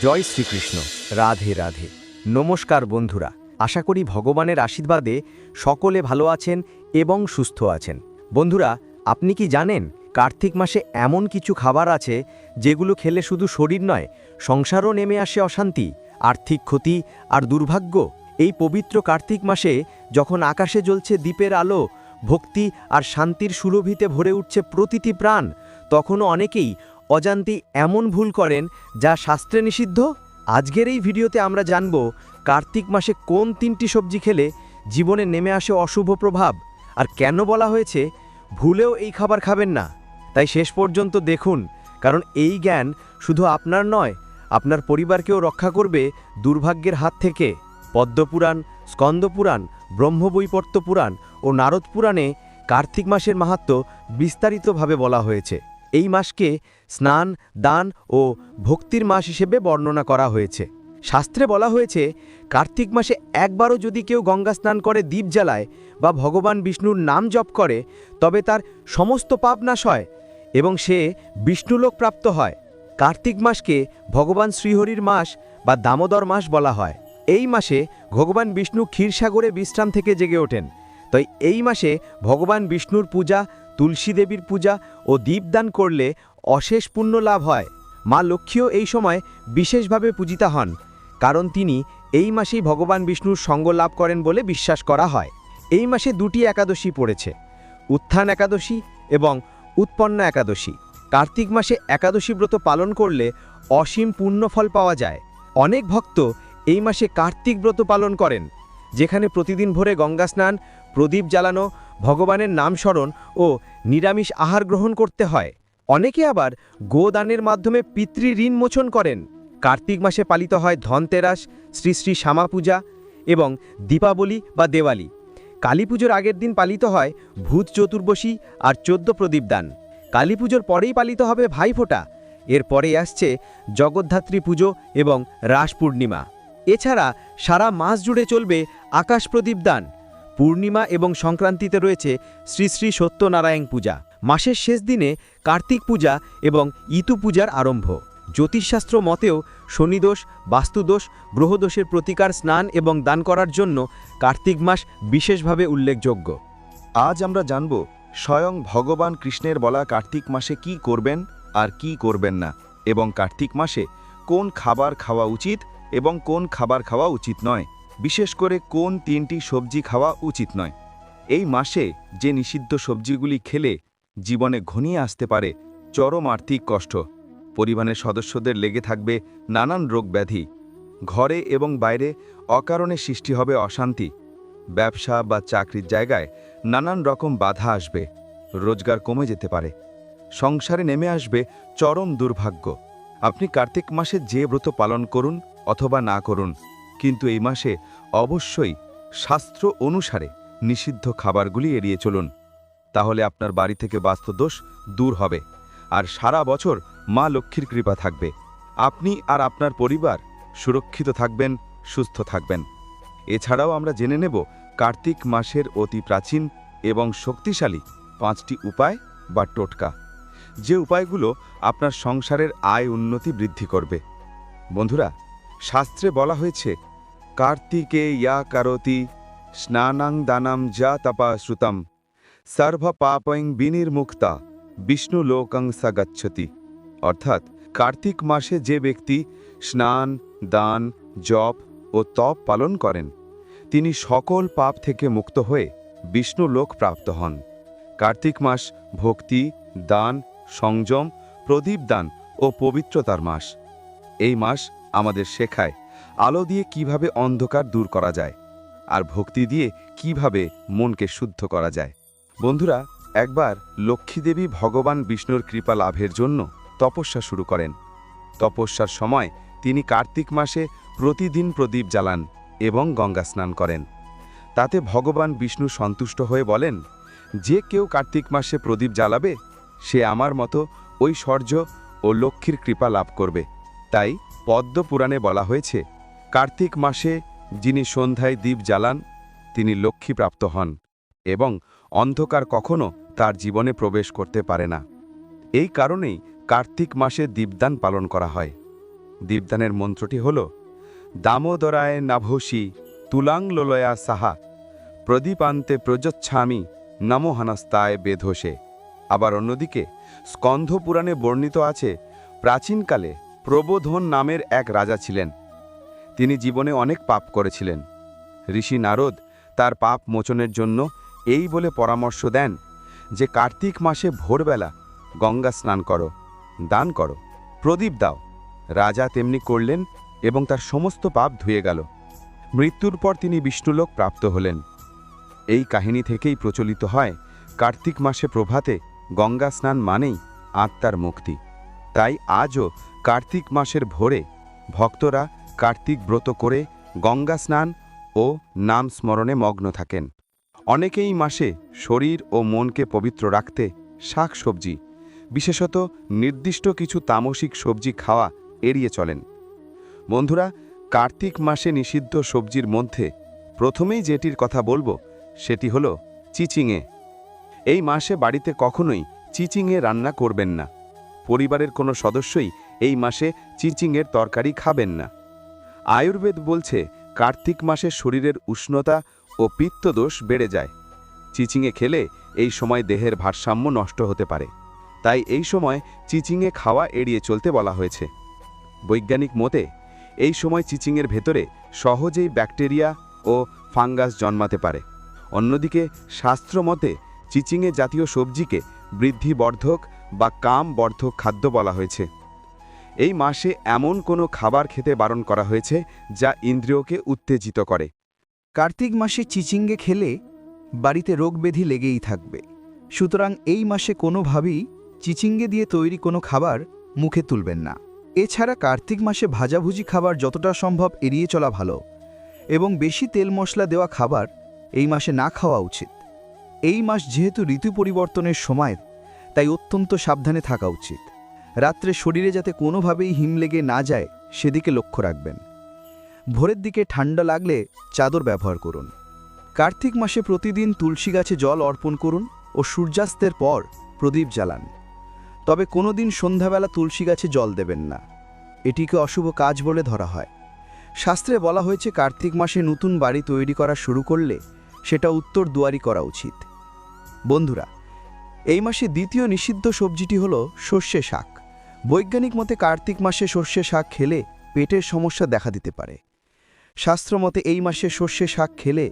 জয় শ্রীকৃষ্ণ, রাধে রাধে। নমস্কার বন্ধুরা, আশা করি ভগবানের আশীর্বাদে সকলে ভালো আছেন এবং সুস্থ আছেন। বন্ধুরা, আপনি কি জানেন কার্তিক মাসে এমন কিছু খাবার আছে যেগুলো খেলে শুধু শরীর নয়, সংসারও নেমে আসে অশান্তি, আর্থিক ক্ষতি আর দুর্ভাগ্য? এই পবিত্র কার্তিক মাসে যখন আকাশে জ্বলছে দ্বীপের আলো, ভক্তি আর শান্তির সুরভিতে ভরে উঠছে প্রতিটি প্রাণ, তখনও অনেকেই অজান্তি এমন ভুল করেন যা শাস্ত্রে নিষিদ্ধ? আজকের এই ভিডিওতে আমরা জানব কার্তিক মাসে কোন তিনটি সবজি খেলে জীবনে নেমে আসে অশুভ প্রভাব আর কেন বলা হয়েছে ভুলেও এই খাবার খাবেন না? তাই শেষ পর্যন্ত দেখুন, কারণ এই জ্ঞান শুধু আপনার নয়, আপনার পরিবারকেও রক্ষা করবে দুর্ভাগ্যের হাত থেকে। পদ্মপুরাণ, স্কন্দপুরাণ, ব্রহ্মবৈপর্ত পুরাণ ও নারদ পুরাণে কার্তিক মাসের মাহাত্ম বিস্তারিতভাবে বলা হয়েছে। এই মাসকে স্নান, দান ও ভক্তির মাস হিসেবে বর্ণনা করা হয়েছে। শাস্ত্রে বলা হয়েছে, কার্তিক মাসে একবারও যদি কেউ গঙ্গা স্নান করে, দ্বীপ জ্বালায় বা ভগবান বিষ্ণুর নাম জপ করে, তবে তার সমস্ত পাপ নাশ হয় এবং সে বিষ্ণুলোক প্রাপ্ত হয়। কার্তিক মাসকে ভগবান শ্রীহরির মাস বা দামোদর মাস বলা হয়। এই মাসে ভগবান বিষ্ণু ক্ষীরসাগরে বিশ্রাম থেকে জেগে ওঠেন। তাই এই মাসে ভগবান বিষ্ণুর পূজা তুলসী দেবীর পূজা ও দীপদান করলে অশেষ পুণ্য লাভ হয়। মা লক্ষ্মীও এই সময় বিশেষভাবে পূজিতা হন, কারণ তিনি এই মাসেই ভগবান বিষ্ণুর সঙ্গ লাভ করেন বলে বিশ্বাস করা হয়। এই মাসে দুটি একাদশী পড়েছে, উত্থান একাদশী এবং উৎপন্ন একাদশী। কার্তিক মাসে একাদশী ব্রত পালন করলে অসীম পুণ্যফল পাওয়া যায়। অনেক ভক্ত এই মাসে কার্তিক ব্রত পালন করেন, যেখানে প্রতিদিন ভোরে গঙ্গা স্নান প্রদীপ জ্বালানো, ভগবানের নাম স্মরণ ও নিরামিষ আহার গ্রহণ করতে হয়। অনেকে আবার গোদানের মাধ্যমে পিতৃ ঋণ মোচন করেন। কার্তিক মাসে পালিত হয় ধনতেরাস, শ্রী শ্রী শ্যামা পূজা এবং দীপাবলি বা দেওয়ালি। কালী পুজোর আগের দিন পালিত হয় ভূত চতুর্বশী আর চোদ্দ প্রদীপদান। কালী পুজোর পরেই পালিত হবে ভাইফোঁটা এরপরে আসছে জগদ্ধাত্রী পুজো এবং রাস পূর্ণিমা। এছাড়া সারা মাস জুড়ে চলবে আকাশ প্রদীপদান। পূর্ণিমা এবং সংক্রান্তিতে রয়েছে শ্রী শ্রী সত্যনারায়ণ পূজা। মাসের শেষ দিনে কার্তিক পূজা এবং ইতু পূজার আরম্ভ। জ্যোতিষশাস্ত্র মতেও শনিদোষ, বাস্তুদোষ, গ্রহদোষের প্রতিকার স্নান এবং দান করার জন্য কার্তিক মাস বিশেষভাবে উল্লেখযোগ্য। আজ আমরা জানব স্বয়ং ভগবান কৃষ্ণের বলা কার্তিক মাসে কি করবেন আর কি করবেন না এবং কার্তিক মাসে কোন খাবার খাওয়া উচিত এবং কোন খাবার খাওয়া উচিত নয়। বিশেষ করে কোন তিনটি সবজি খাওয়া উচিত নয়। এই মাসে যে নিষিদ্ধ সবজিগুলি খেলে জীবনে ঘনিয়ে আসতে পারে চরম আর্থিক কষ্ট। পরিবারের সদস্যদের লেগে থাকবে নানান রোগ ব্যাধি। ঘরে এবং বাইরে অকারণে সৃষ্টি হবে অশান্তি। ব্যবসা বা চাকরির জায়গায় নানান রকম বাধা আসবে। রোজগার কমে যেতে পারে। সংসারে নেমে আসবে চরম দুর্ভাগ্য। আপনি কার্তিক মাসে যে ব্রত পালন করুন অথবা না করুন কিন্তু এই মাসে অবশ্যই শাস্ত্র অনুসারে নিষিদ্ধ খাবারগুলি এড়িয়ে চলুন। তাহলে আপনার বাড়ি থেকে বাস্তুদোষ দূর হবে আর সারা বছর মা লক্ষ্মীর কৃপা থাকবে। আপনি আর আপনার পরিবার সুরক্ষিত থাকবেন, সুস্থ থাকবেন। এছাড়াও আমরা জেনে নেব কার্তিক মাসের অতি প্রাচীন এবং শক্তিশালী পাঁচটি উপায় বা টোটকা। যে উপায়গুলো আপনার সংসারের আয় উন্নতি বৃদ্ধি করবে। বন্ধুরা, শাস্ত্রে বলা হয়েছে কার্তিকে ইয়া কারতি, স্নানাং দানাম যা তপা শ্রুতম। সর্ব পাপং বিনির্মুক্তা, বিষ্ণু লোকং সাগচ্ছতি অর্থাৎ কার্তিক মাসে যে ব্যক্তি স্নান, দান, জপ ও তপ পালন করেন, তিনি সকল পাপ থেকে মুক্ত হয়ে বিষ্ণু লোক প্রাপ্ত হন। কার্তিক মাস ভক্তি, দান, সংযম, প্রদীপ দান ও পবিত্রতার মাস। এই মাস আমাদের শেখায় আলো দিয়ে কীভাবে অন্ধকার দূর করা যায়, আর ভক্তি দিয়ে কীভাবে মনকে শুদ্ধ করা যায়। বন্ধুরা, একবার লক্ষ্মীদেবী ভগবান বিষ্ণুর কৃপা লাভের জন্য তপস্যা শুরু করেন। তপস্যার সময় তিনি কার্তিক মাসে প্রতিদিন প্রদীপ জ্বালান এবং গঙ্গা স্নান করেন। তাতে ভগবান বিষ্ণু সন্তুষ্ট হয়ে বলেন, যে কেউ কার্তিক মাসে প্রদীপ জ্বালাবে, সে আমার মতো ঐশ্বর্য ও লক্ষ্মীর কৃপা লাভ করবে। তাই পদ্ম পুরাণে বলা হয়েছে কার্তিক মাসে যিনি সন্ধ্যায় দ্বীপ জ্বালান, তিনি লক্ষ্মীপ্রাপ্ত হন এবং অন্ধকার কখনো তার জীবনে প্রবেশ করতে পারে না। এই কারণেই কার্তিক মাসে দীপদান পালন করা হয়। দীপদানের মন্ত্রটি হল, দামোদরায় নাভসি তুলাং লোলয়া সাহা, প্রদীপান্তে প্রযোচ্ছামি নমোহানাস্তায় বেধসে। আবার অন্যদিকে স্কন্ধ পুরাণে বর্ণিত আছে, প্রাচীনকালে প্রবোধন নামের এক রাজা ছিলেন। তিনি জীবনে অনেক পাপ করেছিলেন। ঋষি নারদ তার পাপ মোচনের জন্য এই বলে পরামর্শ দেন যে, কার্তিক মাসে ভোরবেলা গঙ্গা স্নান করো, দান করো, প্রদীপ দাও। রাজা তেমনি করলেন এবং তার সমস্ত পাপ ধুয়ে গেল। মৃত্যুর পর তিনি বিষ্ণুলোক প্রাপ্ত হলেন। এই কাহিনী থেকেই প্রচলিত হয়, কার্তিক মাসে প্রভাতে গঙ্গা স্নান মানেই আত্মার মুক্তি। তাই আজও কার্তিক মাসের ভোরে ভক্তরা কার্তিক ব্রত করে গঙ্গা স্নান ও নাম স্মরণে মগ্ন থাকেন। অনেকেই মাসে শরীর ও মনকে পবিত্র রাখতে শাক সবজি, বিশেষত নির্দিষ্ট কিছু তামসিক সবজি খাওয়া এড়িয়ে চলেন। বন্ধুরা, কার্তিক মাসে নিষিদ্ধ সবজির মধ্যে প্রথমেই যেটির কথা বলব, সেটি হলো চিচিঙে। এই মাসে বাড়িতে কখনোই চিচিঙে রান্না করবেন না। পরিবারের কোনো সদস্যই এই মাসে চিচিঙের তরকারি খাবেন না। আয়ুর্বেদ বলছে, কার্তিক মাসে শরীরের উষ্ণতা ও পিত্তদোষ বেড়ে যায়। চিচিঙে খেলে এই সময় দেহের ভারসাম্য নষ্ট হতে পারে। তাই এই সময় চিচিঙে খাওয়া এড়িয়ে চলতে বলা হয়েছে। বৈজ্ঞানিক মতে, এই সময় চিচিংয়ের ভেতরে সহজেই ব্যাকটেরিয়া ও ফাঙ্গাস জন্মাতে পারে। অন্যদিকে, শাস্ত্র মতে, চিচিংয়ে জাতীয় সবজিকে বৃদ্ধিবর্ধক বা কাম বর্ধক খাদ্য বলা হয়েছে। এই মাসে এমন কোনো খাবার খেতে বারণ করা হয়েছে যা ইন্দ্রিয়কে উত্তেজিত করে। কার্তিক মাসে চিচিঙ্গে খেলে বাড়িতে রোগব্যাধি লেগেই থাকবে। সুতরাং এই মাসে কোনোভাবেই চিচিঙ্গে দিয়ে তৈরি কোনো খাবার মুখে তুলবেন না। এছাড়া কার্তিক মাসে ভাজাভুজি খাবার যতটা সম্ভব এড়িয়ে চলা ভালো এবং বেশি তেল মশলা দেওয়া খাবার এই মাসে না খাওয়া উচিত। এই মাস যেহেতু ঋতু পরিবর্তনের সময়, তাই অত্যন্ত সাবধানে থাকা উচিত। রাত্রে শরীরে যাতে কোনোভাবেই হিম লেগে না যায়, সেদিকে লক্ষ্য রাখবেন। ভোরের দিকে ঠান্ডা লাগলে চাদর ব্যবহার করুন। কার্তিক মাসে প্রতিদিন তুলসী গাছে জল অর্পণ করুন ও সূর্যাস্তের পর প্রদীপ জ্বালান। তবে কোনোদিন সন্ধ্যাবেলা তুলসী গাছে জল দেবেন না। এটিকে অশুভ কাজ বলে ধরা হয়। শাস্ত্রে বলা হয়েছে, কার্তিক মাসে নতুন বাড়ি তৈরি করা শুরু করলে সেটা উত্তর দুয়ারি করা উচিত। বন্ধুরা, এই মাসে দ্বিতীয় নিষিদ্ধ সবজিটি হল সর্ষে শাক। বৈজ্ঞানিক মতে কার্তিক মাসে সর্ষে শাক খেলে পেটের সমস্যা দেখা দিতে পারে। শাস্ত্রমতে এই মাসে সর্ষে শাক খেলে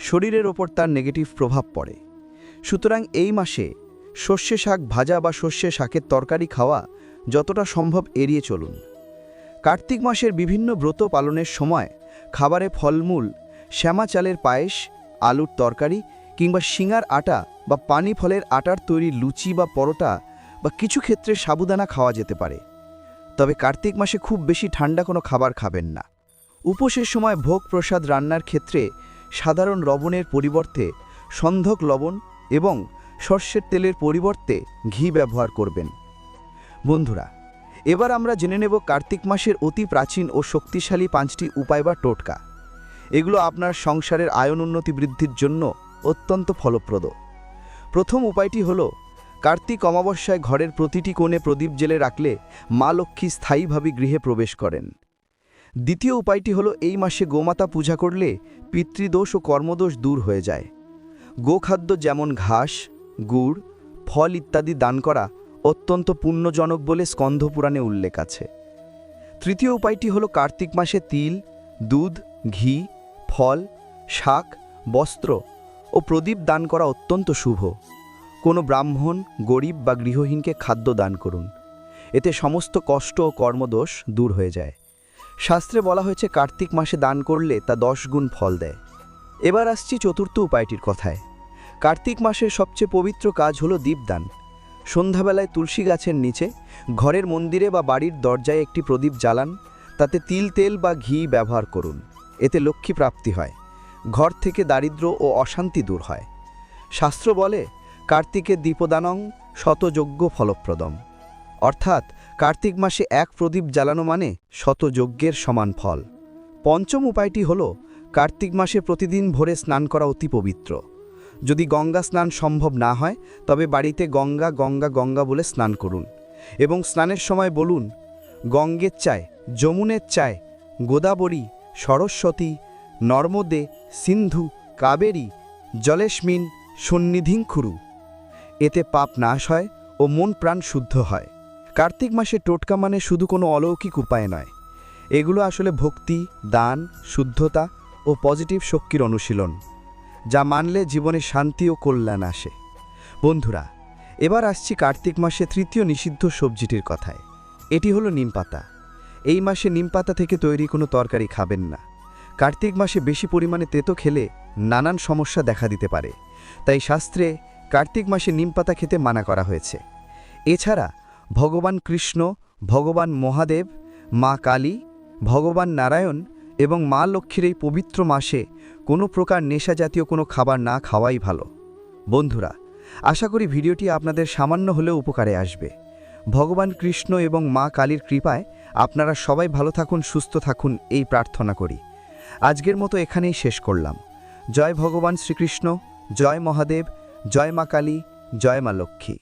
শরীরের ওপর তার নেগেটিভ প্রভাব পড়ে। সুতরাং এই মাসে সর্ষে শাক ভাজা বা সর্ষে শাকের তরকারি খাওয়া যতটা সম্ভব এড়িয়ে চলুন। কার্তিক মাসের বিভিন্ন ব্রত পালনের সময় খাবারে ফলমূল, শ্যামা চালের পায়েস, আলুর তরকারি কিংবা শিঙার আটা বা পানি ফলের আটার তৈরি লুচি বা পরোটা বা কিছু ক্ষেত্রে সাবুদানা খাওয়া যেতে পারে। তবে কার্তিক মাসে খুব বেশি ঠান্ডা কোনো খাবার খাবেন না। উপোসের সময় ভোগ প্রসাদ রান্নার ক্ষেত্রে সাধারণ লবণের পরিবর্তে সন্ধক লবণ এবং সর্ষের তেলের পরিবর্তে ঘি ব্যবহার করবেন। বন্ধুরা, এবার আমরা জেনে নেব কার্তিক মাসের অতি প্রাচীন ও শক্তিশালী পাঁচটি উপায় বা টোটকা। এগুলো আপনার সংসারের আয়ন উন্নতি বৃদ্ধির জন্য অত্যন্ত ফলপ্রদ। প্রথম উপায়টি হল কার্তিক অমাবস্যায় ঘরের প্রতিটি কোণে প্রদীপ জেলে রাখলে মা লক্ষ্মী স্থায়ীভাবে গৃহে প্রবেশ করেন। দ্বিতীয় উপায়টি হলো এই মাসে গোমাতা পূজা করলে পিতৃদোষ ও কর্মদোষ দূর হয়ে যায়। গোখাদ্য যেমন ঘাস, গুড়, ফল ইত্যাদি দান করা অত্যন্ত পুণ্যজনক বলে স্কন্ধপুরাণে উল্লেখ আছে। তৃতীয় উপায়টি হলো কার্তিক মাসে তিল, দুধ, ঘি, ফল, শাক, বস্ত্র ও প্রদীপ দান করা অত্যন্ত শুভ। কোনো ব্রাহ্মণ, গরিব বা গৃহহীনকে খাদ্য দান করুন। এতে সমস্ত কষ্ট ও কর্মদোষ দূর হয়ে যায়। শাস্ত্রে বলা হয়েছে, কার্তিক মাসে দান করলে তা দশ গুণ ফল দেয়। এবার আসছি চতুর্থ উপায়টির কথায়। কার্তিক মাসের সবচেয়ে পবিত্র কাজ হলো দীপদান। সন্ধ্যাবেলায় তুলসী গাছের নিচে, ঘরের মন্দিরে বা বাড়ির দরজায় একটি প্রদীপ জ্বালান, তাতে তিল, তেল বা ঘি ব্যবহার করুন। এতে লক্ষ্মী প্রাপ্তি হয়। ঘর থেকে দারিদ্র্য ও অশান্তি দূর হয়। শাস্ত্র বলে কার্তিকের দীপদানং শতযজ্ঞ ফলপ্রদম। অর্থাৎ কার্তিক মাসে এক প্রদীপ জ্বালানো মানে শতযজ্ঞের সমান ফল। পঞ্চম উপায়টি হল কার্তিক মাসে প্রতিদিন ভোরে স্নান করা অতি পবিত্র। যদি গঙ্গা স্নান সম্ভব না হয়, তবে বাড়িতে গঙ্গা গঙ্গা গঙ্গা বলে স্নান করুন এবং স্নানের সময় বলুন, গঙ্গের চায় যমুনের চায় গোদাবরী, সরস্বতী, নর্মদে, সিন্ধু, কাবেরী, জলেশমিন সন্নিধিংখুরু এতে পাপ নাশ হয় ও মন প্রাণ শুদ্ধ হয়। কার্তিক মাসে টোটকা মানে শুধু কোনো অলৌকিক উপায় নয়। এগুলো আসলে ভক্তি, দান, শুদ্ধতা ও পজিটিভ শক্তির অনুশীলন, যা মানলে জীবনে শান্তি ও কল্যাণ আসে। বন্ধুরা, এবার আসছি কার্তিক মাসে তৃতীয় নিষিদ্ধ সবজিটির কথায়। এটি হলো নিমপাতা এই মাসে নিমপাতা থেকে তৈরি কোনো তরকারি খাবেন না। কার্তিক মাসে বেশি পরিমাণে তেতো খেলে নানান সমস্যা দেখা দিতে পারে। তাই শাস্ত্রে কার্তিক মাসে নিমপাতা খেতে মানা করা হয়েছে। এছাড়া ভগবান কৃষ্ণ, ভগবান মহাদেব, মা কালী, ভগবান নারায়ণ এবং মা লক্ষ্মীর এই পবিত্র মাসে কোনো প্রকার নেশা জাতীয় কোনো খাবার না খাওয়াই ভালো। বন্ধুরা, আশা করি ভিডিওটি আপনাদের সামান্য হলেও উপকারে আসবে। ভগবান কৃষ্ণ এবং মা কালীর কৃপায় আপনারা সবাই ভালো থাকুন, সুস্থ থাকুন, এই প্রার্থনা করি। আজকের মতো এখানেই শেষ করলাম। জয় ভগবান শ্রীকৃষ্ণ, জয় মহাদেব জয় মা কালী জয় মা লক্ষ্মী।